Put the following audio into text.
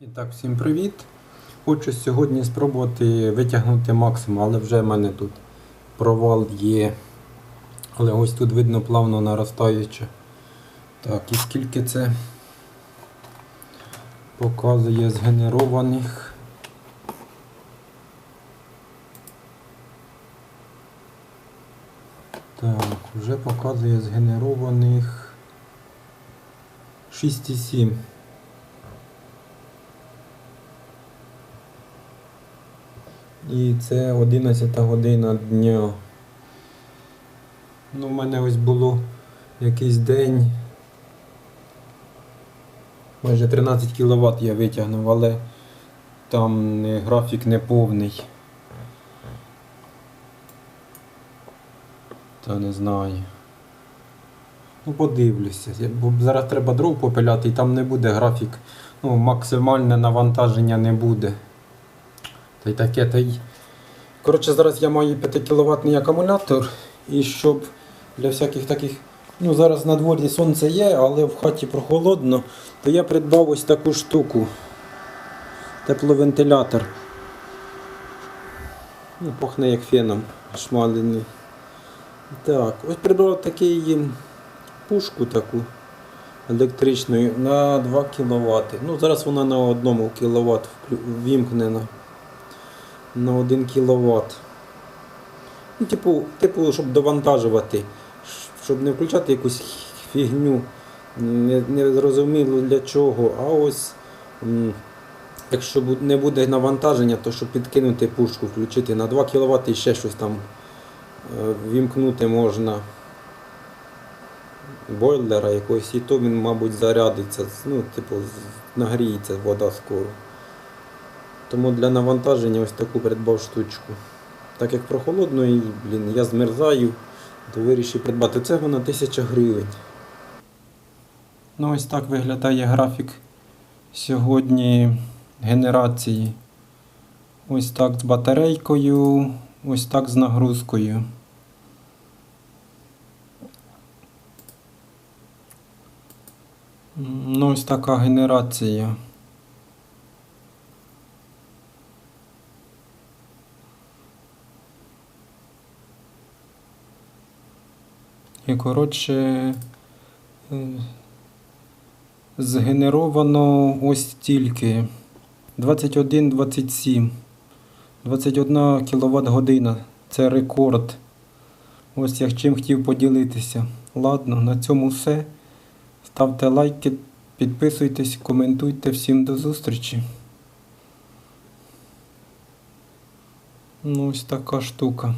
І так, всім привіт! Хочу сьогодні спробувати витягнути максимум, але вже в мене тут провал є. Але ось тут видно плавно наростаюче. Так, і скільки це показує згенерованих. Так, вже показує згенерованих 6,7. І це 11 година дня. Ну, в мене ось було якийсь день. Майже 13 кВт я витягнув, але там графік не повний. Та не знаю. Ну, подивлюся. Бо зараз треба дров попиляти і там не буде графік. Ну, максимальне навантаження не буде. Та й таке, та й. Коротше, зараз я маю 5 кВт акумулятор, і щоб для всяких таких. Ну, зараз на дворі сонце є, але в хаті прохолодно, то я придбав ось таку штуку. Тепловентилятор. Ну, пахне як феном шмалений. Так, ось придбав такий пушку таку електричну на 2 кВт. Ну, зараз вона на 1 кВт вімкнена на 1 кВт. Ну, типу, типу, щоб довантажувати, щоб не включати якусь фігню, не, не зрозуміло для чого. А ось якщо не буде навантаження, то щоб підкинути пушку, включити на 2 кВт і ще щось там е, вімкнути можна. Бойлера якогось, і то він, мабуть, зарядиться, ну, типу, нагріється вода скоро. Тому для навантаження ось таку придбав штучку. Так як прохолодно і блін, я змерзаю, то вирішив придбати це вона 1000 гривень. Ну ось так виглядає графік сьогодні генерації. Ось так з батарейкою, ось так з нагрузкою. Ну, ось така генерація. І коротше е, згенеровано ось тільки 21-27. 21 кВт година. Це рекорд. Ось я чим хотів поділитися. Ладно, на цьому все. Ставте лайки, підписуйтесь, коментуйте. Всім до зустрічі. Ну, ось така штука.